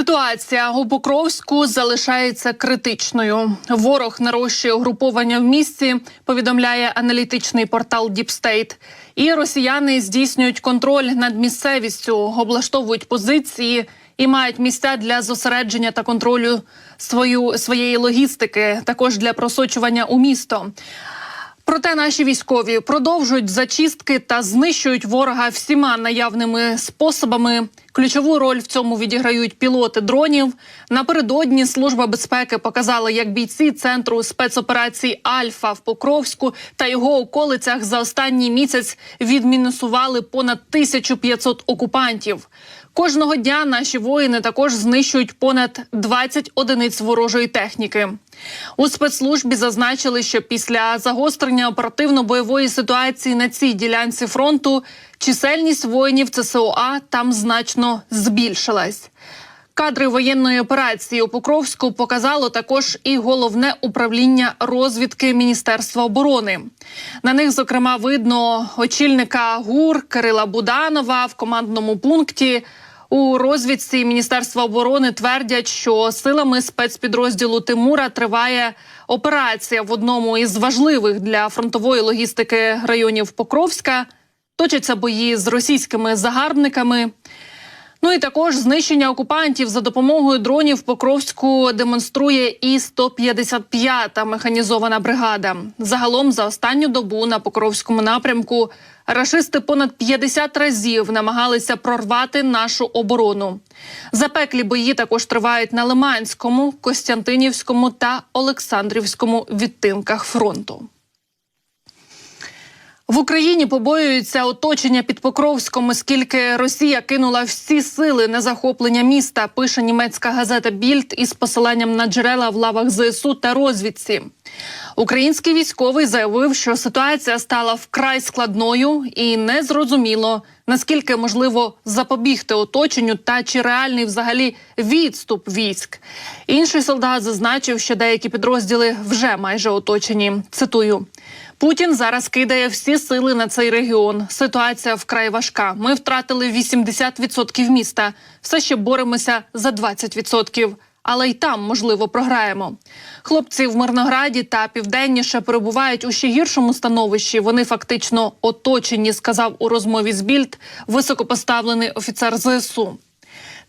Ситуація у Покровську залишається критичною. Ворог нарощує угруповання в місті. Повідомляє аналітичний портал State. І росіяни здійснюють контроль над місцевістю, облаштовують позиції і мають місця для зосередження та контролю свою своєї логістики, також для просочування у місто. Проте наші військові продовжують зачистки та знищують ворога всіма наявними способами. Ключову роль в цьому відіграють пілоти дронів. Напередодні служба безпеки показала, як бійці центру спецоперацій Альфа в Покровську та його околицях за останній місяць відмінусували понад 1500 окупантів. Кожного дня наші воїни також знищують понад 20 одиниць ворожої техніки. У спецслужбі зазначили, що після загострення оперативно-бойової ситуації на цій ділянці фронту чисельність воїнів ЦСОА там значно збільшилась. Кадри воєнної операції у Покровську показало також і головне управління розвідки Міністерства оборони. На них, зокрема, видно очільника ГУР Кирила Буданова в командному пункті. У розвідці Міністерства оборони твердять, що силами спецпідрозділу Тимура триває операція в одному із важливих для фронтової логістики районів Покровська. Точаться бої з російськими загарбниками. Ну і також знищення окупантів за допомогою дронів Покровську демонструє і 155-та механізована бригада. Загалом за останню добу на Покровському напрямку рашисти понад 50 разів намагалися прорвати нашу оборону. Запеклі бої також тривають на Лиманському, Костянтинівському та Олександрівському відтинках фронту. В Україні побоюються оточення під Покровськом, оскільки Росія кинула всі сили на захоплення міста. Пише німецька газета Більд із посиланням на джерела в лавах ЗСУ та розвідці. Український військовий заявив, що ситуація стала вкрай складною і незрозуміло наскільки можливо запобігти оточенню та чи реальний взагалі відступ військ. Інший солдат зазначив, що деякі підрозділи вже майже оточені. Цитую. Путін зараз кидає всі сили на цей регіон. Ситуація вкрай важка. Ми втратили 80% міста. Все ще боремося за 20%. Але й там можливо програємо. Хлопці в Мирнограді та південніше перебувають у ще гіршому становищі. Вони фактично оточені, сказав у розмові з Більд високопоставлений офіцер ЗСУ.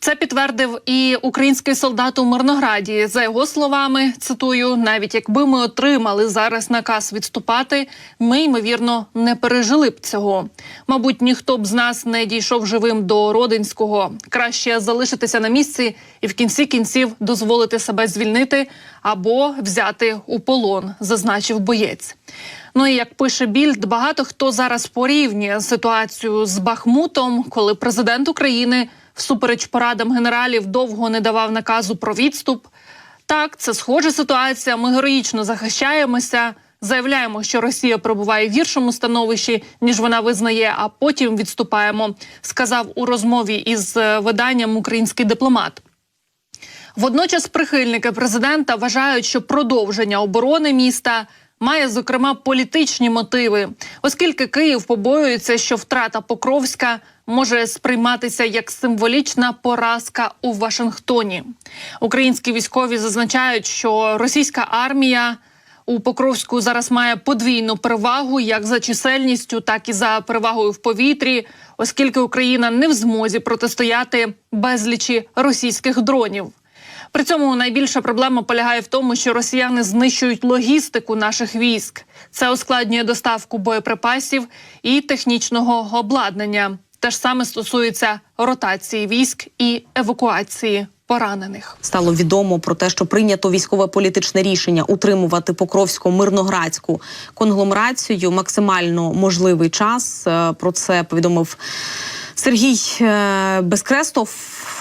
Це підтвердив і український солдат у Мирнограді. За його словами, цитую: навіть якби ми отримали зараз наказ відступати, ми ймовірно не пережили б цього. Мабуть, ніхто б з нас не дійшов живим до родинського. Краще залишитися на місці і в кінці кінців дозволити себе звільнити або взяти у полон, зазначив боєць. Ну і як пише більд, багато хто зараз порівнює ситуацію з Бахмутом, коли президент України всупереч порадам генералів довго не давав наказу про відступ. Так, це схожа ситуація. Ми героїчно захищаємося. Заявляємо, що Росія перебуває в гіршому становищі ніж вона визнає, а потім відступаємо. Сказав у розмові із е, виданням український дипломат. Водночас прихильники президента вважають, що продовження оборони міста має зокрема політичні мотиви, оскільки Київ побоюється, що втрата Покровська може сприйматися як символічна поразка у Вашингтоні. Українські військові зазначають, що російська армія. У Покровську зараз має подвійну перевагу як за чисельністю, так і за перевагою в повітрі, оскільки Україна не в змозі протистояти безлічі російських дронів. При цьому найбільша проблема полягає в тому, що росіяни знищують логістику наших військ. Це ускладнює доставку боєприпасів і технічного обладнання. Те ж саме стосується ротації військ і евакуації поранених. Стало відомо про те, що прийнято військове політичне рішення утримувати покровську мирноградську конгломерацію максимально можливий час. Е, Про це повідомив Сергій е, Безкрестов.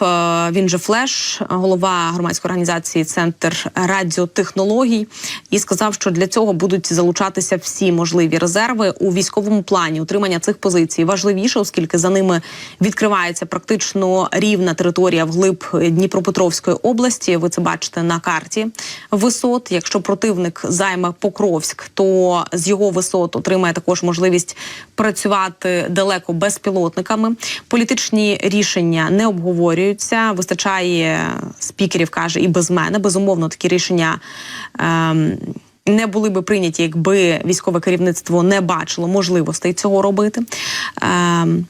е, Він же Флеш, голова громадської організації Центр радіотехнологій, і сказав, що для цього будуть залучатися всі можливі резерви у військовому плані. Утримання цих позицій важливіше, оскільки за ними відкривається практично рівна територія вглиб Дніпропетровської області. Ви це бачите на карті висот. Якщо противник займе Покровськ, то з його висот отримає також можливість працювати далеко безпілотниками. Політичні рішення не обговорюються. Вистачає спікерів, каже, і без мене. Безумовно, такі рішення. Ем, не були би прийняті, якби військове керівництво не бачило можливостей цього робити. Ем,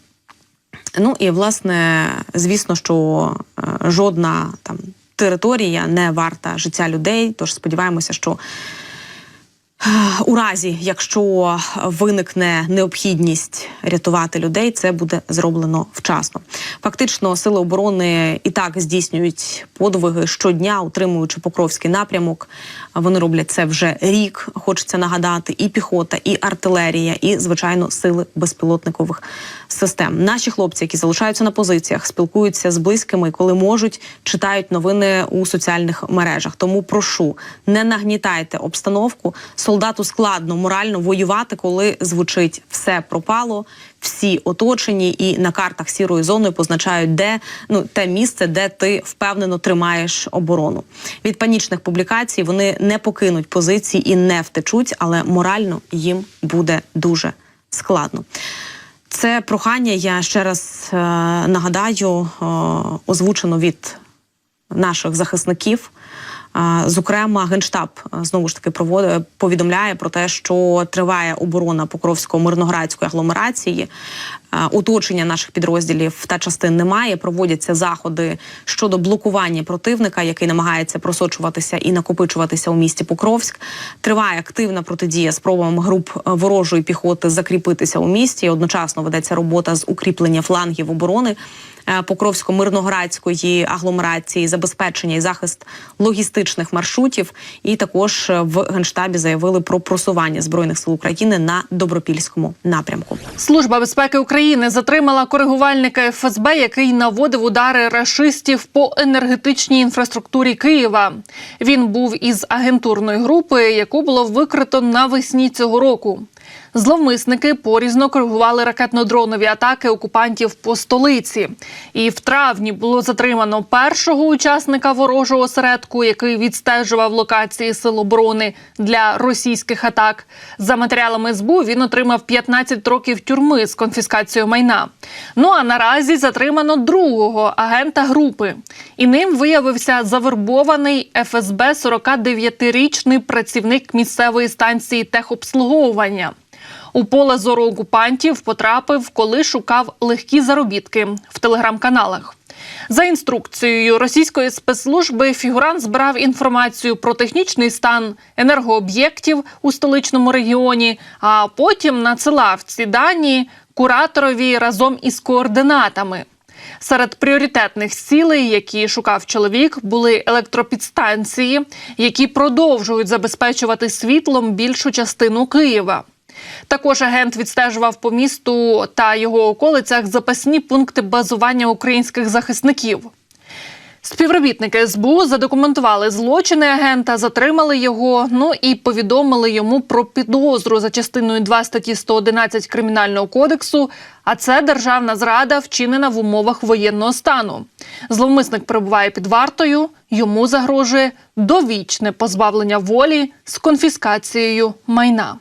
Ну і власне, звісно, що е, жодна там територія не варта життя людей. Тож сподіваємося, що е, у разі, якщо виникне необхідність рятувати людей, це буде зроблено вчасно. Фактично, сили оборони і так здійснюють подвиги щодня, утримуючи Покровський напрямок. Вони роблять це вже рік. Хочеться нагадати, і піхота, і артилерія, і звичайно сили безпілотникових систем. Наші хлопці, які залишаються на позиціях, спілкуються з близькими, коли можуть, читають новини у соціальних мережах. Тому прошу, не нагнітайте обстановку. Солдату складно морально воювати, коли звучить все пропало. Всі оточені, і на картах сірою зоною позначають, де ну те місце, де ти впевнено тримаєш оборону. Від панічних публікацій вони не покинуть позиції і не втечуть, але морально їм буде дуже складно. Це прохання. Я ще раз е, нагадаю, е, озвучено від наших захисників. Е, Зокрема, генштаб е, знову ж таки проводить повідомляє про те, що триває оборона Покровського мирноградської агломерації. Е, Уточення наших підрозділів та частин немає. Проводяться заходи щодо блокування противника, який намагається просочуватися і накопичуватися у місті Покровськ. Триває активна протидія спробам груп е, ворожої піхоти закріпитися у місті. Одночасно ведеться робота з укріплення флангів оборони. Е, Покровсько-мирноградської агломерації, забезпечення і захист логістичних маршрутів. І також е, в генштабі заявили про просування збройних сил України на добропільському напрямку. Служба безпеки України затримала коригувальника ФСБ, який наводив удари рашистів по енергетичній інфраструктурі Києва. Він був із агентурної групи, яку було викрито навесні цього року. Зловмисники порізно коригували ракетно-дронові атаки окупантів по столиці. І в травні було затримано першого учасника ворожого осередку, який відстежував локації сил оборони для російських атак. За матеріалами СБУ він отримав 15 років тюрми з конфіскацією майна. Ну а наразі затримано другого агента групи. І ним виявився завербований ФСБ 49-річний працівник місцевої станції техобслуговування. У поле зору окупантів потрапив, коли шукав легкі заробітки в телеграм-каналах. За інструкцією російської спецслужби фігурант збирав інформацію про технічний стан енергооб'єктів у столичному регіоні, а потім надсилав ці дані кураторові разом із координатами. Серед пріоритетних цілей, які шукав чоловік, були електропідстанції, які продовжують забезпечувати світлом більшу частину Києва. Також агент відстежував по місту та його околицях запасні пункти базування українських захисників. Співробітники СБУ задокументували злочини агента, затримали його. Ну і повідомили йому про підозру за частиною 2 статті 111 кримінального кодексу. А це державна зрада, вчинена в умовах воєнного стану. Зловмисник перебуває під вартою. Йому загрожує довічне позбавлення волі з конфіскацією майна.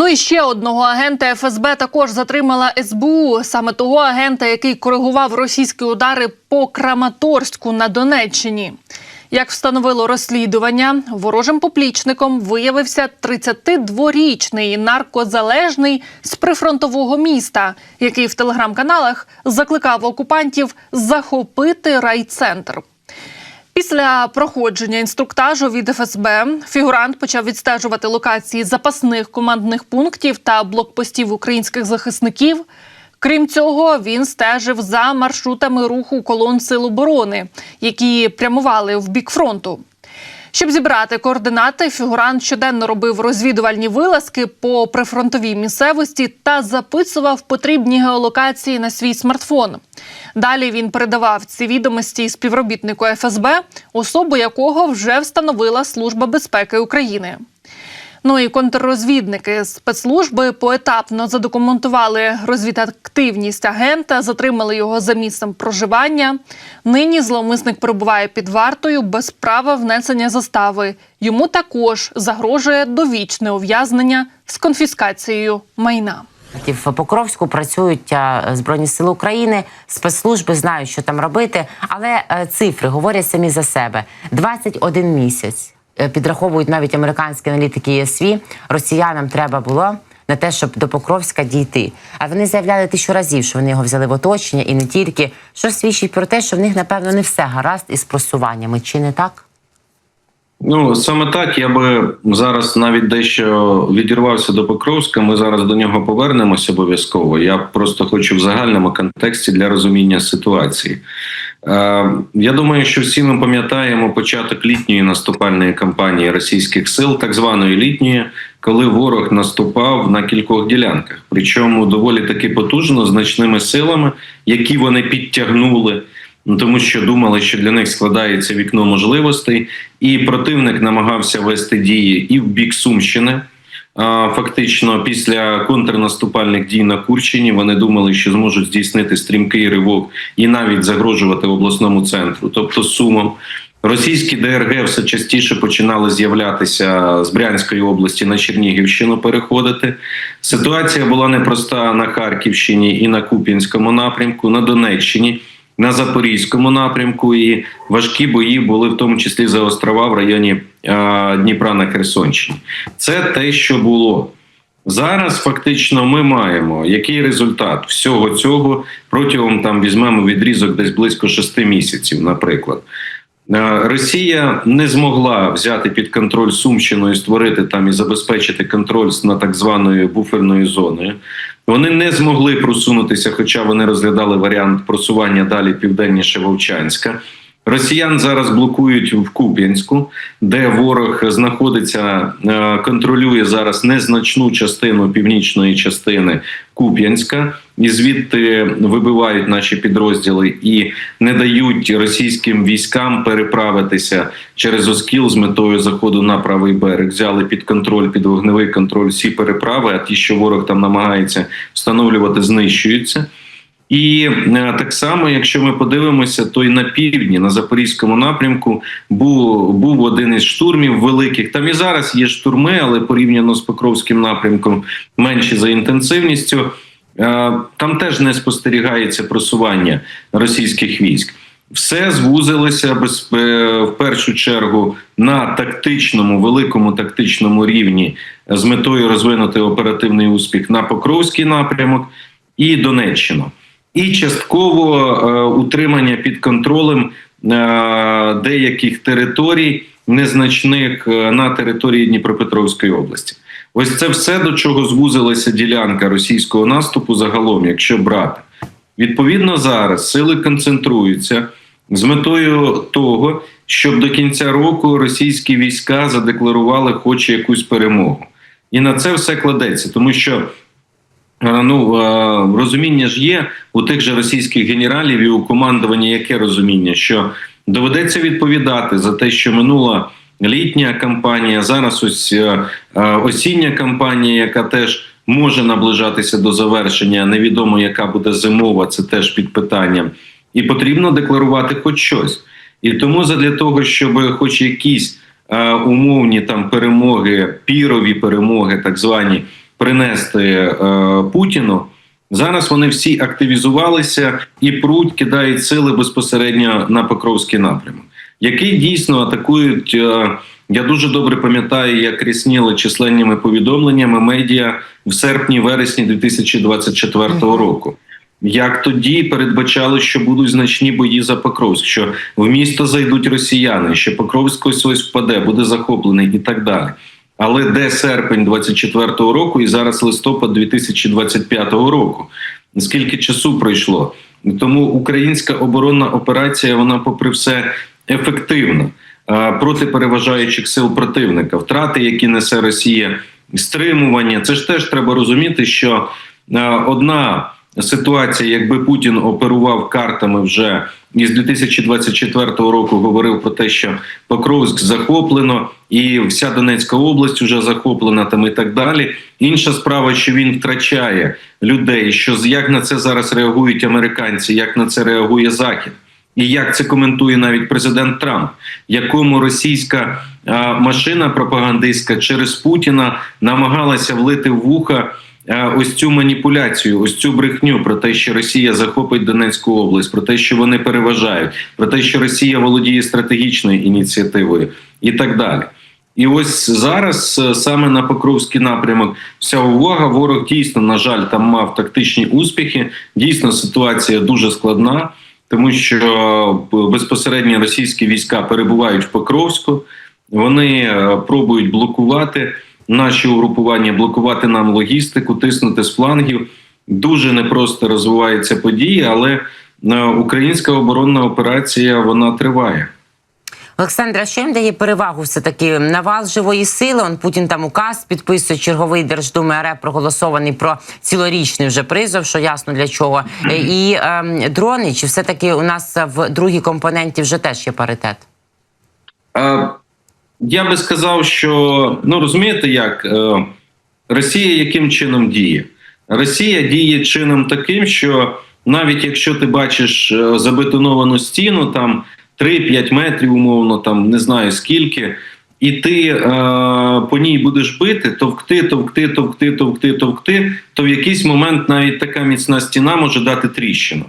Ну і ще одного агента ФСБ також затримала СБУ. Саме того агента, який коригував російські удари по Краматорську на Донеччині. Як встановило розслідування, ворожим поплічником виявився 32-річний наркозалежний з прифронтового міста, який в телеграм-каналах закликав окупантів захопити райцентр. Після проходження інструктажу від ФСБ фігурант почав відстежувати локації запасних командних пунктів та блокпостів українських захисників. Крім цього, він стежив за маршрутами руху колон сил оборони, які прямували в бік фронту. Щоб зібрати координати, фігурант щоденно робив розвідувальні вилазки по прифронтовій місцевості та записував потрібні геолокації на свій смартфон. Далі він передавав ці відомості співробітнику ФСБ, особу якого вже встановила Служба безпеки України. Ну і контррозвідники спецслужби поетапно задокументували розвідактивність агента, затримали його за місцем проживання. Нині зловмисник перебуває під вартою без права внесення застави. Йому також загрожує довічне ув'язнення з конфіскацією майна. В Покровську працюють Збройні Сили України, спецслужби знають, що там робити, але е, цифри говорять самі за себе: 21 місяць. Е, Підраховують навіть американські аналітики ЄСВІ, Росіянам треба було на те, щоб до Покровська дійти. А вони заявляли тисячу разів, що вони його взяли в оточення, і не тільки що свідчить про те, що в них напевно не все гаразд із просуваннями, чи не так? Ну саме так я би зараз навіть дещо відірвався до Покровська. Ми зараз до нього повернемося обов'язково. Я просто хочу в загальному контексті для розуміння ситуації. Е, я думаю, що всі ми пам'ятаємо початок літньої наступальної кампанії російських сил, так званої літньої, коли ворог наступав на кількох ділянках, причому доволі таки потужно, значними силами, які вони підтягнули. Ну, тому що думали, що для них складається вікно можливостей, і противник намагався вести дії і в бік Сумщини. Фактично, після контрнаступальних дій на Курщині вони думали, що зможуть здійснити стрімкий ривок і навіть загрожувати обласному центру, тобто Сумам. Російські ДРГ все частіше починали з'являтися з Брянської області на Чернігівщину переходити. Ситуація була непроста на Харківщині і на Куп'янському напрямку, на Донеччині на Запорізькому напрямку, і важкі бої були в тому числі за острова в районі Дніпра на Херсонщині. Це те, що було. Зараз фактично ми маємо який результат всього цього протягом там візьмемо відрізок десь близько шести місяців, наприклад. Росія не змогла взяти під контроль Сумщину і створити там і забезпечити контроль над так званою буферною зоною. Вони не змогли просунутися, хоча вони розглядали варіант просування далі південніше Вовчанська. Росіян зараз блокують в Куп'янську, де ворог знаходиться, е, контролює зараз незначну частину північної частини Куп'янська, і звідти вибивають наші підрозділи і не дають російським військам переправитися через Оскіл з метою заходу на правий берег. Взяли під контроль, під вогневий контроль всі переправи. А ті, що ворог там намагається встановлювати, знищуються. І е, так само, якщо ми подивимося, то й на півдні, на запорізькому напрямку, був був один із штурмів великих. Там і зараз є штурми, але порівняно з Покровським напрямком менші за інтенсивністю. Е, Там теж не спостерігається просування російських військ. Все звузилося без е, в першу чергу на тактичному, великому тактичному рівні з метою розвинути оперативний успіх на Покровський напрямок і Донеччину і частково е, утримання під контролем е, деяких територій, незначних е, на території Дніпропетровської області. Ось це все до чого звузилася ділянка російського наступу загалом, якщо брати. Відповідно, зараз сили концентруються з метою того, щоб до кінця року російські війська задекларували хоч якусь перемогу. І на це все кладеться, тому що Ну е, розуміння ж є у тих же російських генералів і у командуванні яке розуміння, що доведеться відповідати за те, що минула літня кампанія, зараз ось е, осіння кампанія, яка теж може наближатися до завершення. Невідомо, яка буде зимова, це теж під питанням, і потрібно декларувати хоч щось. І тому задля того, щоб хоч якісь умовні там перемоги, пірові перемоги, так звані принести е, Путіну. Зараз вони всі активізувалися і пруть, кидають сили безпосередньо на Покровський напрямок, який дійсно атакують. Е, я дуже добре пам'ятаю, як рісніли численними повідомленнями медіа в серпні-вересні 2024 року. Як тоді передбачали, що будуть значні бої за Покровськ, що в місто зайдуть росіяни, що Покровськ ось ось впаде, буде захоплений і так далі. Але де серпень 24-го року і зараз листопад 2025 року? Скільки часу пройшло? Тому українська оборонна операція, вона, попри все, ефективна проти переважаючих сил противника, втрати, які несе Росія, стримування. Це ж теж треба розуміти, що одна ситуація, якби Путін оперував картами вже і з 2024 року говорив про те, що Покровськ захоплено, і вся Донецька область вже захоплена, там і так далі. Інша справа, що він втрачає людей, що як на це зараз реагують американці, як на це реагує Захід. І як це коментує навіть президент Трамп, якому російська машина пропагандистська через Путіна намагалася влити в вуха ось цю маніпуляцію, ось цю брехню про те, що Росія захопить Донецьку область, про те, що вони переважають, про те, що Росія володіє стратегічною ініціативою, і так далі. І ось зараз е, саме на Покровський напрямок вся увага. Ворог дійсно, на жаль, там мав тактичні успіхи. Дійсно, ситуація дуже складна, тому що е, безпосередньо російські війська перебувають в Покровську. Вони е, пробують блокувати наші угрупування, блокувати нам логістику, тиснути з флангів. Дуже непросто розвиваються події, але е, українська оборонна операція вона триває. Олександра, що їм дає перевагу все таки навал живої сили? Он Путін там указ підписує черговий Держдуми РФ проголосований про цілорічний вже призов, що ясно для чого. Е, І ем, дрони, чи все таки у нас в другій компоненті вже теж є паритет? Е, Я би сказав, що ну розумієте, як е, Росія яким чином діє? Росія діє чином таким, що навіть якщо ти бачиш е, забетоновану стіну, там 3-5 метрів, умовно, там не знаю скільки, і ти е, по ній будеш бити, товкти, товкти, товкти, товкти, товкти, то в якийсь момент навіть така міцна стіна може дати тріщину.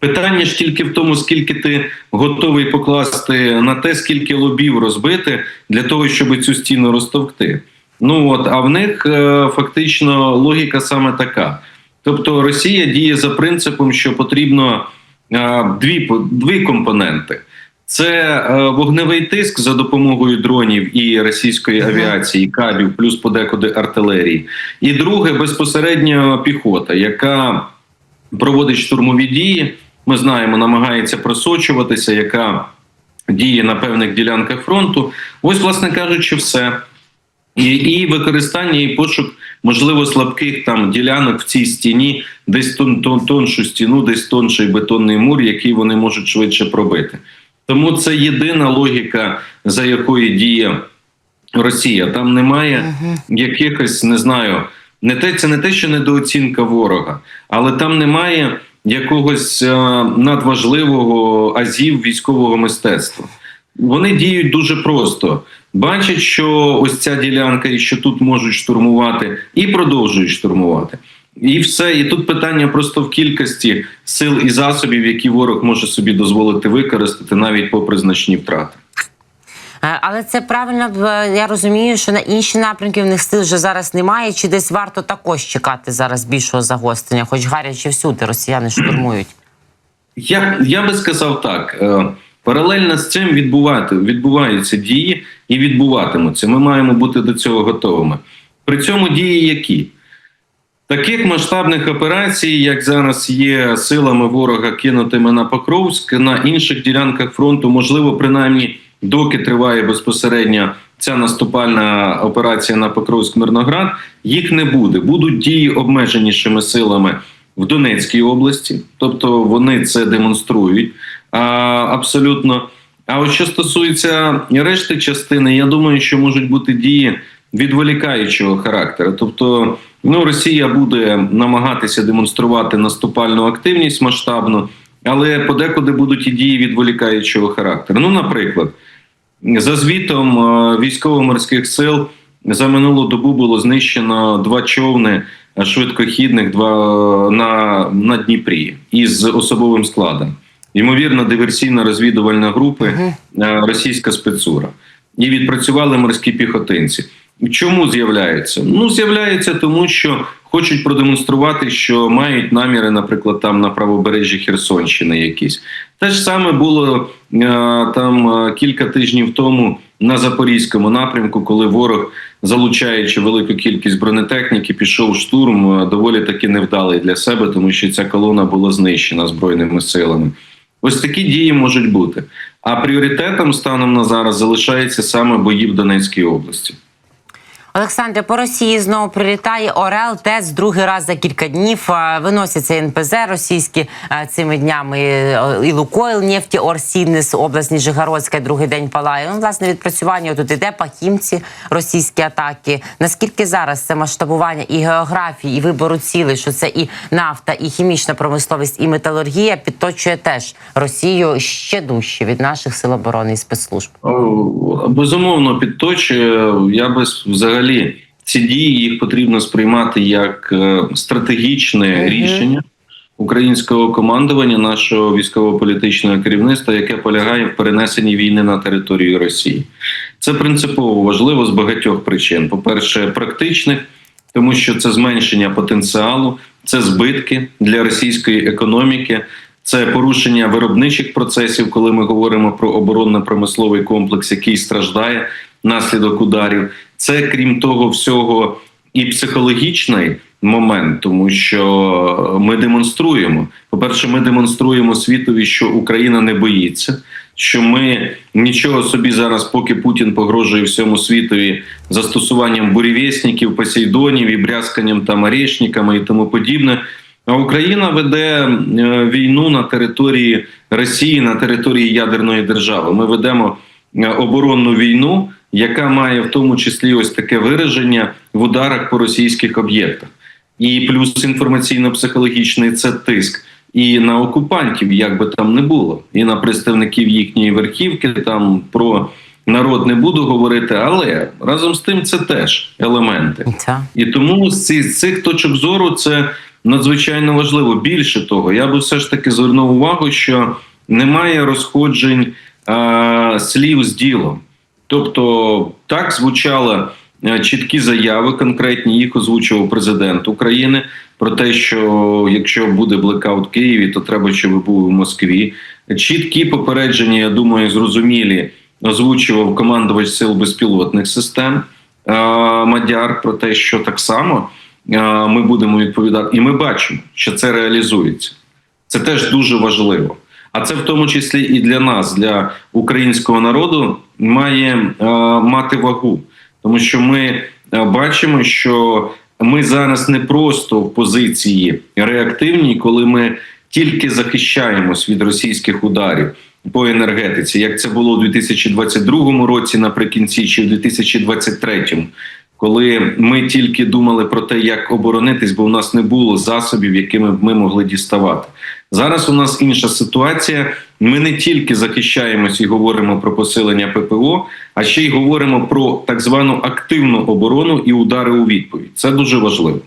Питання ж тільки в тому, скільки ти готовий покласти на те, скільки лобів розбити для того, щоб цю стіну розтовкти. Ну от а в них е, фактично логіка саме така. Тобто Росія діє за принципом, що потрібно е, дві, дві компоненти. Це е, вогневий тиск за допомогою дронів і російської авіації, кабів, плюс подекуди артилерії. І друге безпосередньо піхота, яка проводить штурмові дії. Ми знаємо, намагається просочуватися, яка діє на певних ділянках фронту. Ось, власне кажучи, все. І, і використання і пошук, можливо, слабких там ділянок в цій стіні, десь тон, тон, тоншу стіну, десь тонший бетонний мур, який вони можуть швидше пробити. Тому це єдина логіка, за якою діє Росія. Там немає якихось, не знаю, не те, це не те, що недооцінка ворога, але там немає якогось е, надважливого азів військового мистецтва. Вони діють дуже просто. Бачать, що ось ця ділянка, і що тут можуть штурмувати, і продовжують штурмувати. І все. І тут питання просто в кількості сил і засобів, які ворог може собі дозволити використати, навіть попри значні втрати. Е, Але це правильно я розумію, що на інші напрямки в них сил вже зараз немає. Чи десь варто також чекати зараз більшого загострення, хоч гаряче всюди росіяни штурмують? Я, я би сказав так: е, паралельно з цим відбувати, відбуваються дії і відбуватимуться. Ми маємо бути до цього готовими. При цьому дії які? Таких масштабних операцій, як зараз є силами ворога кинутими на Покровськ, на інших ділянках фронту, можливо, принаймні доки триває безпосередньо ця наступальна операція на Покровськ Мирноград, їх не буде. Будуть дії обмеженішими силами в Донецькій області, тобто вони це демонструють а, абсолютно. А от що стосується решти частини, я думаю, що можуть бути дії відволікаючого характеру. Тобто, ну Росія буде намагатися демонструвати наступальну активність масштабну, але подекуди будуть і дії відволікаючого характеру. Ну, наприклад, за звітом е, військово-морських сил за минулу добу було знищено два човни е, швидкохідних два на, на Дніпрі із особовим складом. Ймовірно, диверсійно-розвідувальна групи е, російська спецура. І відпрацювали морські піхотинці. Чому з'являються? Ну, з'являються тому, що хочуть продемонструвати, що мають наміри, наприклад, там на правобережжі Херсонщини якісь. Те ж саме було е, там е, кілька тижнів тому на Запорізькому напрямку, коли ворог, залучаючи велику кількість бронетехніки, пішов штурм, е, доволі таки невдалий для себе, тому що ця колона була знищена збройними силами. Ось такі дії можуть бути. А пріоритетом станом на зараз залишається саме бої в Донецькій області. Олександре, по Росії знову прилітає Орел ТЕЦ другий раз за кілька днів. Виносяться НПЗ російські цими днями. е, І Лукойл, нефті, Орсінес, область Ніжегородська, другий день палає. Ну, власне, відпрацювання тут іде по хімці, російські атаки. Наскільки зараз це масштабування і географії, і вибору цілей, що це і нафта, і хімічна промисловість, і металургія підточує теж Росію ще дужче від наших сил оборони і спецслужб. Безумовно, підточує. Я би взагалі ці дії їх потрібно сприймати як е, стратегічне Мгм. рішення українського командування, нашого військово-політичного керівництва, яке полягає в перенесенні війни на територію Росії. Це принципово важливо з багатьох причин. По-перше, практичних, тому що це зменшення потенціалу, це збитки для російської економіки. Це порушення виробничих процесів, коли ми говоримо про оборонно-промисловий комплекс, який страждає внаслідок ударів. Це крім того всього і психологічний момент, тому що ми демонструємо. По-перше, ми демонструємо світові, що Україна не боїться, що ми нічого собі зараз, поки Путін погрожує всьому світові застосуванням бурєвєсніків, посейдонів і брязканням там орешниками і тому подібне. А Україна веде е, війну на території Росії, на території ядерної держави. Ми ведемо е, оборонну війну, яка має в тому числі ось таке вираження в ударах по російських об'єктах. І плюс інформаційно-психологічний це тиск і на окупантів, як би там не було, і на представників їхньої верхівки. Там про народ не буду говорити, але разом з тим це теж елементи. Це. І тому з цих, з цих точок зору це надзвичайно важливо. Більше того, я би все ж таки звернув увагу, що немає розходжень а, слів з ділом. Тобто так звучали е, чіткі заяви, конкретні їх озвучував президент України про те, що якщо буде блекаут в Києві, то треба, щоб ви були в Москві. Чіткі попередження, я думаю, зрозумілі озвучував командувач сил безпілотних систем е, Мадяр про те, що так само е, ми будемо відповідати, і ми бачимо, що це реалізується. Це теж дуже важливо. А це в тому числі і для нас, для українського народу, має е, мати вагу, тому що ми е, бачимо, що ми зараз не просто в позиції реактивній, коли ми тільки захищаємось від російських ударів по енергетиці, як це було у 2022 році, наприкінці, чи в 2023, коли ми тільки думали про те, як оборонитись, бо у нас не було засобів, якими б ми могли діставати. Зараз у нас інша ситуація. Ми не тільки захищаємось і говоримо про посилення ППО, а ще й говоримо про так звану активну оборону і удари у відповідь. Це дуже важливо.